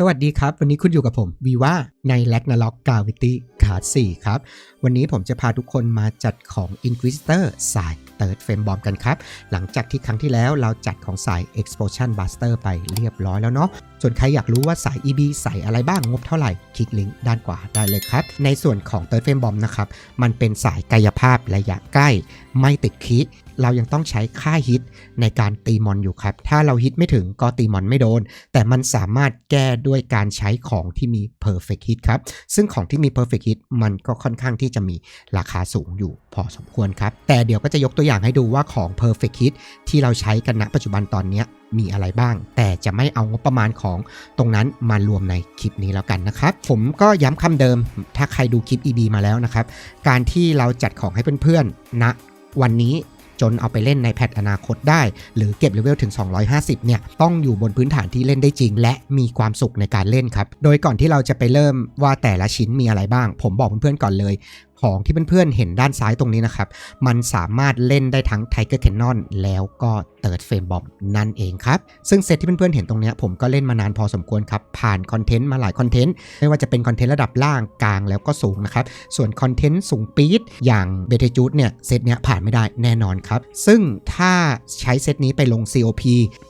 สวัสดีครับ วันนี้คุณอยู่กับผมวีว่าในแลกนาล็อกกาวิตี้คาร์4ครับ วันนี้ผมจะพาทุกคนมาจัดของ Inquisitor สาย Third Frame Bomb กันครับ หลังจากที่ครั้งที่แล้วเราจัดของสาย Explosion Buster ไปเรียบร้อยแล้วเนาะส่วนใครอยากรู้ว่าสาย EB ใส่อะไรบ้างงบเท่าไหร่คลิกลิงก์ด้านขวาได้เลยครับ ในส่วนของ Third Frame Bomb นะครับ มันเป็นสายกายภาพระยะใกล้ ไม่ติดคิ เรายังต้องใช้ค่าฮิตในการตีมอนอยู่ครับ ถ้าเราฮิตไม่ถึงก็ตีมอนไม่โดน แต่มันสามารถแก้ด้วยการใช้ของที่มี perfect hit ครับ ซึ่งของที่มี perfect hit มันก็ค่อนข้างที่จะมีราคาสูงอยู่พอสมควรครับ แต่เดี๋ยวก็จะยกตัวอย่างให้ดูว่าของ perfect hit ที่เราใช้กันณปัจจุบันตอนนี้มีอะไรบ้าง แต่จะไม่เอางบประมาณของตรงนั้นมารวมในคลิปนี้แล้วกันนะครับ ผมก็ย้ำคำเดิม ถ้าใครดูคลิป EB มาแล้วนะครับ การที่เราจัดของให้เพื่อนๆณวันนี้ จนเอาไปเล่นในแพทอนาคตได้ หรือเก็บเลเวลถึง 250 เนี่ย ต้องอยู่บนพื้นฐานที่เล่นได้จริง และมีความสุขในการเล่นครับ โดยก่อนที่เราจะไปเริ่มว่าแต่ละชิ้นมีอะไรบ้าง ผมบอกเพื่อนๆก่อนเลย ของที่เพื่อนๆเห็นด้านซ้ายตรงนี้นะครับ มันสามารถเล่นได้ทั้ง Tiger Cannon แล้วก็ Third Frame Bomb นั่นเองครับ ซึ่งเซตที่เพื่อนๆเห็นตรงนี้ผมก็เล่นมานานพอสมควรครับ ผ่านคอนเทนต์มาหลายคอนเทนต์ ไม่ว่าจะเป็นคอนเทนต์ระดับล่างกลางแล้วก็สูงนะครับ ส่วนคอนเทนต์สูงปี๊ดอย่างเบเทจูดเนี่ยเซตเนี้ยผ่านไม่ได้แน่นอนครับ ซึ่งถ้าใช้เซตนี้ไปลง COP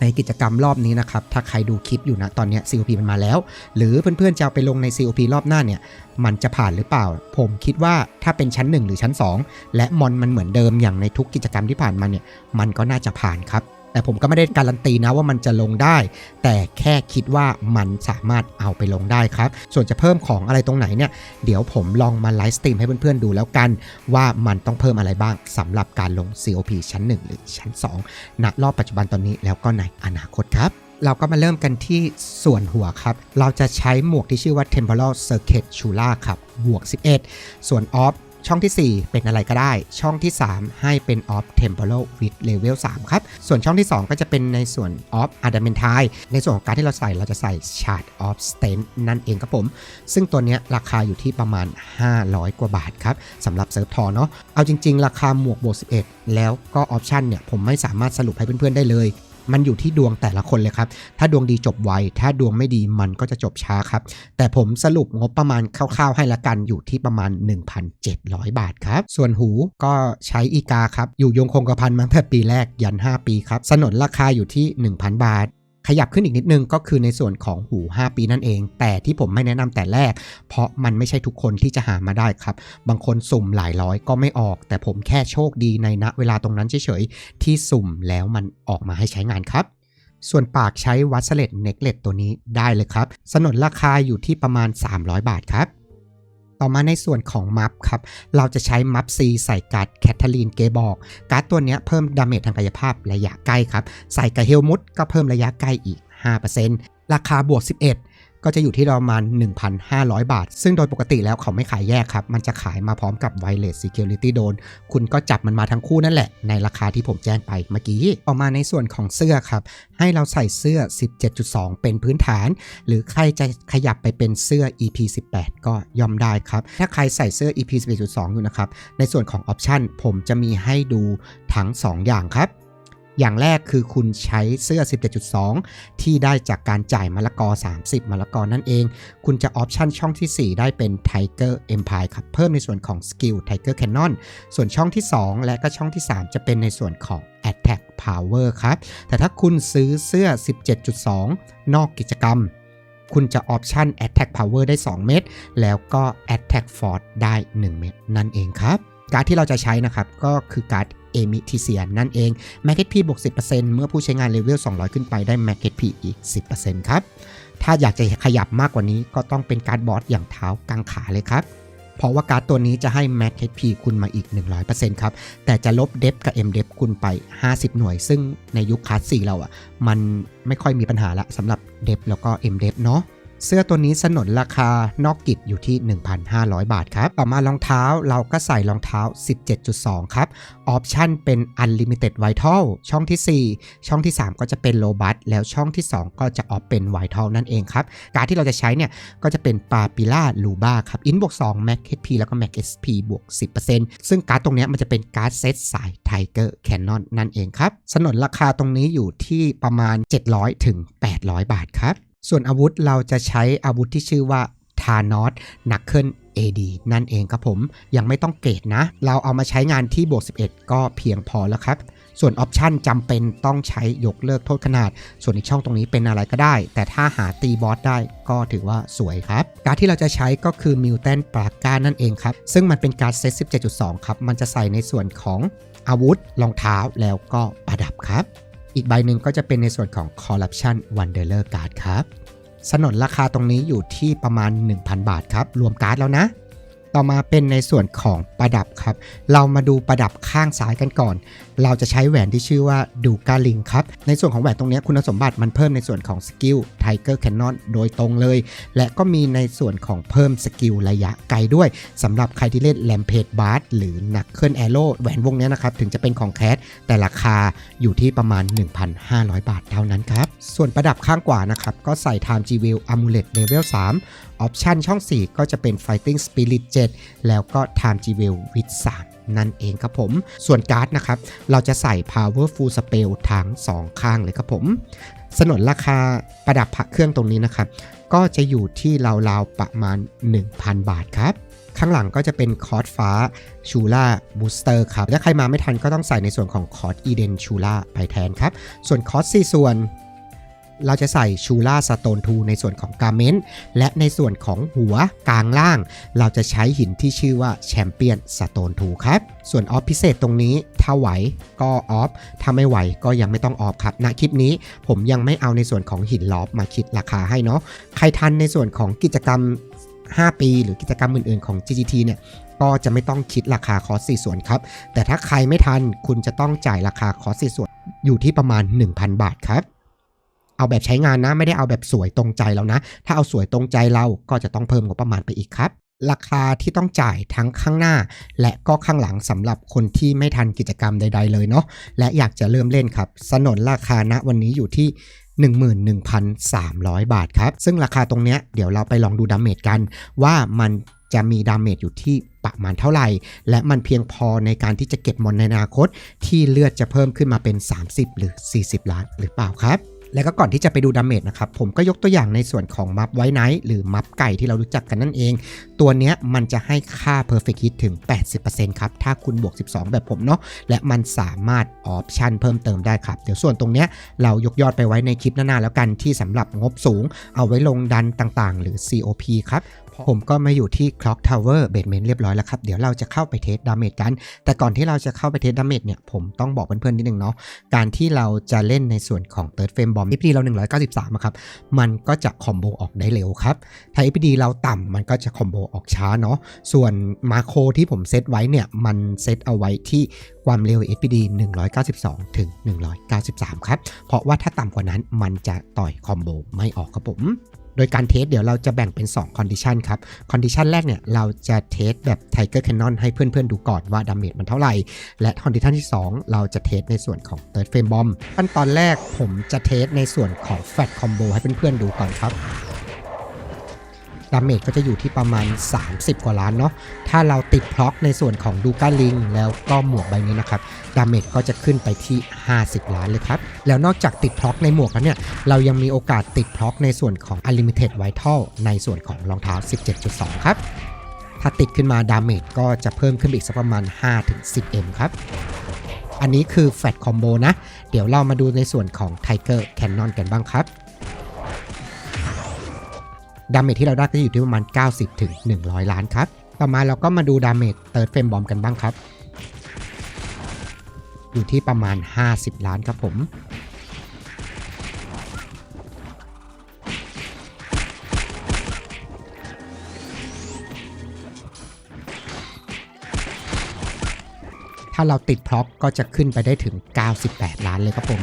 ในกิจกรรมรอบนี้นะครับ ถ้าใครดูคลิปอยู่นะตอนนี้ COP มันมาแล้ว หรือเพื่อนๆจะเอาไปลงใน COP รอบหน้าเนี่ยมันจะผ่านหรือเปล่า ผมคิดว่า ถ้าเป็นชั้น 1 หรือชั้น 2 และมอนมันเหมือนเดิมอย่างในทุกกิจกรรมที่ผ่านมาเนี่ยมันก็น่าจะผ่านครับ แต่ผมก็ไม่ได้การันตีนะว่ามันจะลงได้ แต่แค่คิดว่ามันสามารถเอาไปลงได้ครับ ส่วนจะเพิ่มของอะไรตรงไหนเนี่ยเดี๋ยวผมลองมาไลฟ์สตรีมให้เพื่อนๆดูแล้วกัน ว่ามันต้องเพิ่มอะไรบ้างสำหรับการลง COP ชั้น 1 หรือชั้น2ณรอบปัจจุบันตอนนี้แล้วก็ในอนาคตครับเราก็มาเริ่มกันที่ส่วนหัวครับ เราจะใช้หมวกที่ชื่อว่า Temporal Circuit Chula ครับ บวก 11 ส่วนออฟ ช่องที่ 4 เป็นอะไรก็ได้ ช่องที่ 3 ให้เป็น off temporal with level 3 ครับ ส่วนช่องที่ 2 ก็จะเป็นในส่วน off adamantine ในส่วนของการที่เราใส่เราจะใส่ shard of stent นั่นเองครับผม ซึ่งตัวนี้ราคาอยู่ที่ประมาณ 500 กว่าบาทครับสำหรับเซิร์ฟทอเนาะเอาจริง ๆ ราคาหมวกบวก11 แล้วก็ออปชันเนี่ยผมไม่สามารถสรุปให้เพื่อนๆได้เลย มันอยู่ที่ดวงแต่ละคนเลยครับ ถ้าดวงดีจบไว ถ้าดวงไม่ดีมันก็จะจบช้าครับ แต่ผมสรุปงบประมาณคร่าวๆให้ละกันอยู่ที่ประมาณ 1,700 บาทครับ ส่วนหูก็ใช้อีกาครับ อยู่ยงคงกระพันมาตั้งแต่ปีแรกยัน 5 ปีครับ สนนราคาอยู่ที่ 1,000 บาท ขยับขึ้นอีกนิดนึงก็คือในส่วนของหู 5 ปีนั่นเอง แต่ที่ผมไม่แนะนำแต่แรก เพราะมันไม่ใช่ทุกคนที่จะหามาได้ครับ บางคนสุ่มหลายร้อยก็ไม่ออก แต่ผมแค่โชคดีในณเวลาตรงนั้นเฉยๆ ที่สุ่มแล้วมันออกมาให้ใช้งานครับส่วนปากใช้วัสเลตเน็กเลตตัวนี้ได้เลยครับ สนนราคาอยู่ที่ประมาณ 300 บาทครับ ต่อมาในส่วนของมัฟครับ เราจะใช้มัฟซีใส่การ์ดแคทเธอรีนเกบอก การ์ดตัวนี้เพิ่มดาเมจทางกายภาพระยะใกล้ครับ ใส่กับเฮลมุตก็เพิ่มระยะใกล้อีก 5%ราคาบวก 11 ก็จะอยู่ที่ประมาณ 1,500 บาท ซึ่งโดยปกติแล้วเขาไม่ขายแยกครับ มันจะขายมาพร้อมกับ Wireless Security Drone คุณก็จับมันมาทั้งคู่นั่นแหละ ในราคาที่ผมแจ้งไปเมื่อกี้ออกมาในส่วนของเสื้อครับ ให้เราใส่เสื้อ 17.2 เป็นพื้นฐาน หรือใครจะขยับไปเป็นเสื้อ EP 18ก็ยอมได้ครับ ถ้าใครใส่เสื้อ EP 11.2 อยู่นะครับ ในส่วนของออปชันผมจะมีให้ดูทั้ง 2 อย่างครับ อย่างแรกคือคุณใช้เสื้อ 17.2 ที่ได้จากการจ่ายมะละกอ 30มะละกอนั่นเอง คุณจะออปชันช่องที่ 4 ได้เป็น Tiger Empire ครับ เพิ่มในส่วนของสกิล Tiger Cannon ส่วนช่องที่ 2 และก็ช่องที่ 3 จะเป็นในส่วนของ Attack Power ครับ แต่ถ้าคุณซื้อเสื้อ 17.2 นอกกิจกรรมคุณจะออปชัน Attack Power ได้ 2 เม็ดแล้วก็ Attack Force ได้ 1 เม็ดนั่นเองครับ การ์ดที่เราจะใช้นะครับ ก็คือการ์ด เอมิทิเซียนนั่นเอง m a g เก็ตพีบวก 10%เมื่อผู้ใช้งานเลเวล 200 ขึ้นไปได้ m a g เก็ตพีอีก 10%ครับ ถ้าอยากจะขยับมากกว่านี้ก็ต้องเป็นการบอสอย่างเท้ากางขาเลยครับ เพราะว่าการ์ดตัวนี้จะให้ Max HP คุณมาอีก 100%ครับ แต่จะลบเดฟกับ M เดฟคุณไป 50 หน่วย ซึ่งในยุคคลาส4เราอะ่ะ มันไม่ค่อยมีปัญหาละสำหรับเดฟแล้วก็ M เดฟเนาะ เสื้อตัวนี้สนนราคานอกกิจอยู่ที่ 1,500 บาทครับ ต่อมารองเท้าเราก็ใส่รองเท้า 17.2 ครับ ออปชันเป็น Unlimited Vital ช่องที่ 4 ช่องที่ 3 ก็จะเป็น Robust แล้วช่องที่ 2 ก็จะออฟเป็น Vital นั่นเองครับ การที่เราจะใช้เนี่ยก็จะเป็นปาปิล่าลูบ้าครับอินบวก2 Max HP แล้วก็ Max SP บวก 10%ซึ่งการ์ดตรงนี้มันจะเป็นการ์ดเซตสาย Tiger Canon นั่นเองครับสนนราคาตรงนี้อยู่ที่ประมาณ 700ถึง800 บาทครับ ส่วนอาวุธเราจะใช้อาวุธที่ชื่อว่าทานอสนักเคิล AD นั่นเองครับผมยังไม่ต้องเกรดนะ เราเอามาใช้งานที่บวก 11 ก็เพียงพอแล้วครับ ส่วนออปชันจำเป็นต้องใช้ยกเลิกโทษขนาด ส่วนอีกช่องตรงนี้เป็นอะไรก็ได้ แต่ถ้าหาตีบอสได้ก็ถือว่าสวยครับ การที่เราจะใช้ก็คือมิวแตนปราก้านั่นเองครับ ซึ่งมันเป็นการเซต 17.2 ครับ มันจะใส่ในส่วนของอาวุธรองเท้าแล้วก็ประดับครับ อีกใบหนึ่งก็จะเป็นในส่วนของ Corruption Wanderer Card ครับสนนราคาตรงนี้อยู่ที่ประมาณ 1,000 บาทครับ รวมการ์ดแล้วนะ ต่อมาเป็นในส่วนของประดับครับ เรามาดูประดับข้างซ้ายกันก่อน เราจะใช้แหวนที่ชื่อว่าดูกาลิงครับ ในส่วนของแหวนตรงนี้คุณสมบัติมันเพิ่มในส่วนของสกิลไทเกอร์แคนนอนโดยตรงเลย และก็มีในส่วนของเพิ่มสกิลระยะไกลด้วยสำหรับใครที่เล่นแลมเพจบาร์หรือนักเคลื่อนแอโร่แหวนวงนี้นะครับ ถึงจะเป็นของแคสแต่ราคาอยู่ที่ประมาณ 1,500 บาทเท่านั้นครับ ส่วนประดับข้างขวานะครับก็ใส่ Time G w e l Amulet Level 3ออปชันช่อง 4 ก็จะเป็น Fighting Spirit 7 แล้วก็ Time G w e l with 3 นั่นเองครับผม ส่วนการ์ดนะครับ เราจะใส่ Powerful Spell ทั้ง 2 ข้างเลยครับผม สนนราคาประดับพระเครื่องตรงนี้นะครับ ก็จะอยู่ที่ราวๆประมาณ 1,000 บาทครับข้างหลังก็จะเป็นคอร์สฟ้าชูล่าบูสเตอร์ครับ ถ้าใครมาไม่ทันก็ต้องใส่ในส่วนของคอร์สอีเดนชูล่าไปแทนครับ ส่วนคอร์ส4ส่วน เราจะใส่ชูล่าสโตนทูในส่วนของกาเมนต์และในส่วนของหัวกลางล่าง เราจะใช้หินที่ชื่อว่าแชมเปี้ยนสโตนทูครับ ส่วนออฟพิเศษตรงนี้ถ้าไหวก็ออฟถ้าไม่ไหวก็ยังไม่ต้องออฟครับณคลิปนี้ผมยังไม่เอาในส่วนของหินลอบมาคิดราคาให้เนาะใครทันในส่วนของกิจกรรม 5 ปีหรือกิจกรรมอื่นๆของ GGT เนี่ยก็จะไม่ต้องคิดราคาคอร์ส4ส่วนครับ แต่ถ้าใครไม่ทันคุณจะต้องจ่ายราคาคอร์ส4ส่วนอยู่ที่ประมาณ 1,000 บาทครับ เอาแบบใช้งานนะ ไม่ได้เอาแบบสวยตรงใจเรานะ ถ้าเอาสวยตรงใจเราก็จะต้องเพิ่มงบประมาณไปอีกครับ ราคาที่ต้องจ่ายทั้งข้างหน้า และก็ข้างหลังสำหรับคนที่ไม่ทันกิจกรรมใด ๆ เลยเนาะและอยากจะเริ่มเล่นครับ สนนราคาณวันนี้อยู่ที่11,300 บาทครับ ซึ่งราคาตรงเนี้ยเดี๋ยวเราไปลองดูดาเมจกัน ว่ามันจะมีดาเมจอยู่ที่ประมาณเท่าไหร่ และมันเพียงพอในการที่จะเก็บมอนในอนาคต ที่เลือดจะเพิ่มขึ้นมาเป็น 30 หรือ 40 ล้านหรือเปล่าครับ แล้วก็ก่อนที่จะไปดูดาเมจนะครับ ผมก็ยกตัวอย่างในส่วนของมัฟไวไนท์หรือมัฟไก่ที่เรารู้จักกันนั่นเอง ตัวเนี้ยมันจะให้ค่า Perfect Hit ถึง 80%ครับ ถ้าคุณบวก 12 แบบผมเนาะ และมันสามารถออปชันเพิ่มเติมได้ครับ เดี๋ยวส่วนตรงเนี้ยเรายกยอดไปไว้ในคลิปหน้าๆแล้วกันที่สำหรับงบสูง เอาไว้ลงดันต่างๆ หรือ COP ครับ ผมก็มาอยู่ที่ Clock Tower Basement เรียบร้อยแล้วครับ เดี๋ยวเราจะเข้าไปเทสดาเมจกัน แต่ก่อนที่เราจะเข้าไปเทสดาเมจเนี่ย ผมต้องบอกเพื่อนๆนิดนึงเนาะ การที่เราจะเล่นในส่วนของ Third Frame Bomb FPD เรา 193อะครับมันก็จะคอมโบออกได้เร็วครับ ถ้า FPD เราต่ำมันก็จะคอมโบออกช้าเนาะ ส่วนมาโครที่ผมเซตไว้เนี่ย มันเซตเอาไว้ที่ความเร็ว FPD 192 ถึง 193 ครับ เพราะว่าถ้าต่ำกว่านั้นมันจะต่อยคอมโบไม่ออกครับผม โดยการเทสเดี๋ยวเราจะแบ่งเป็น2คอนดิชันครับคอนดิชันแรกเนี่ยเราจะเทสแบบ Tiger Cannon ให้เพื่อนๆดูก่อนว่าดาเมจมันเท่าไหร่ และคอนดิชันที่ 2 เราจะเทสในส่วนของ Third Frame Bomb ขั้นตอนแรกผมจะเทสในส่วนของ Fat Combo ให้เพื่อนๆดูก่อนครับ ดาเมจก็จะอยู่ที่ประมาณ 30 กว่าล้านเนาะถ้าเราติดพล็อกในส่วนของดูก้าลิงแล้วก็หมวกใบนี้นะครับดาเมจก็จะขึ้นไปที่ 50 ล้านเลยครับ แล้วนอกจากติดพล็อกในหมวกแล้วเนี่ย เรายังมีโอกาสติดพล็อกในส่วนของ Unlimited Vital ในส่วนของรองเท้า 17.2 ครับ ถ้าติดขึ้นมาดาเมจก็จะเพิ่มขึ้นอีกสักประมาณ 5-10M ครับอันนี้คือแฟตคอมโบนะ เดี๋ยวเรามาดูในส่วนของ Tiger Cannon กันบ้างครับ ดาเมจที่เราได้ก็อยู่ที่ประมาณ 90ถึง100 ล้านครับ ต่อมาเราก็มาดูดาเมจเติร์ดเฟรมบอมกันบ้างครับ อยู่ที่ประมาณ 50 ล้านครับผมถ้าเราติดพร็อพก็จะขึ้นไปได้ถึง 98 ล้านเลยครับผม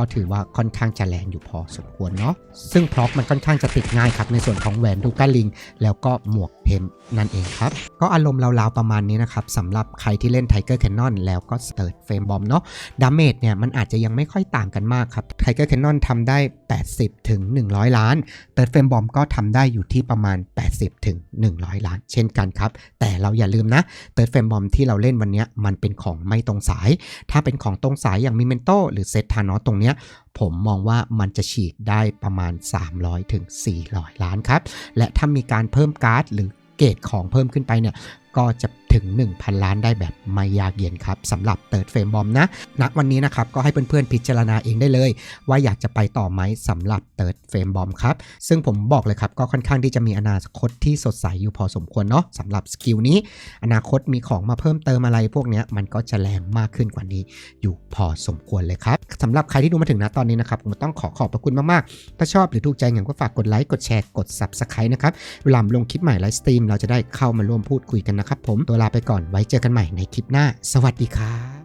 ก็ถือว่าค่อนข้างจะแรงอยู่พอสมควรเนาะซึ่งพร็อพมันค่อนข้างจะติดง่ายครับในส่วนของแหวนดูก้าลิง แล้วก็หมวก ทมนั่นเองครับ ก็อารมณ์ราวๆประมาณนี้นะครับสำหรับใครที่เล่น Tiger Cannon แล้วก็ Sturge Flame Bomb เนาะดาเมจเนี่ยมันอาจจะยังไม่ค่อยต่างกันมากครับ Tiger Cannon ทำได้ 80ถึง100 ล้าน Sturge Flame Bomb ก็ทำได้อยู่ที่ประมาณ 80ถึง100 ล้าน เช่นกันครับ แต่เราอย่าลืมนะ Sturge Flame Bomb ที่เราเล่นวันนี้มันเป็นของไม่ตรงสาย ถ้าเป็นของตรงสายอย่าง Memento หรือเซตทานอตตรงเนี้ยผมมองว่ามันจะฉีกได้ประมาณ 300ถึง400 ล้านครับ และถ้ามีการเพิ่มการ์ดหรือ เกรดของเพิ่มขึ้นไปเนี่ย ก็จะถึง 1,000 ล้านได้แบบไม่ยากเย็นครับสำหรับเติร์ดเฟรมบอมนะณวันนี้นะครับก็ให้เพื่อนๆพิจารณาเองได้เลย ว่าอยากจะไปต่อไหมสำหรับเติร์ดเฟรมบอมครับ ซึ่งผมบอกเลยครับก็ค่อนข้างที่จะมีอนาคตที่สดใสอยู่พอสมควรเนาะสำหรับสกิลนี้ อนาคตมีของมาเพิ่มเติมอะไรพวกนี้มันก็จะแรงมากขึ้นกว่านี้ อยู่พอสมควรเลยครับสำหรับใครที่ดูมาถึงนะตอนนี้นะครับผมต้องขอขอบพระคุณมากๆถ้าชอบหรือถูกใจอย่างก็ฝากกดไลค์กดแชร์กด Subscribe นะครับเวลาลงคลิปใหม่ไลฟ์สตรีมเราจะได้เข้ามาร่วมพูดคุยกันนะครับผมตัวลาไปก่อนไว้เจอกันใหม่ในคลิปหน้า สวัสดีครับ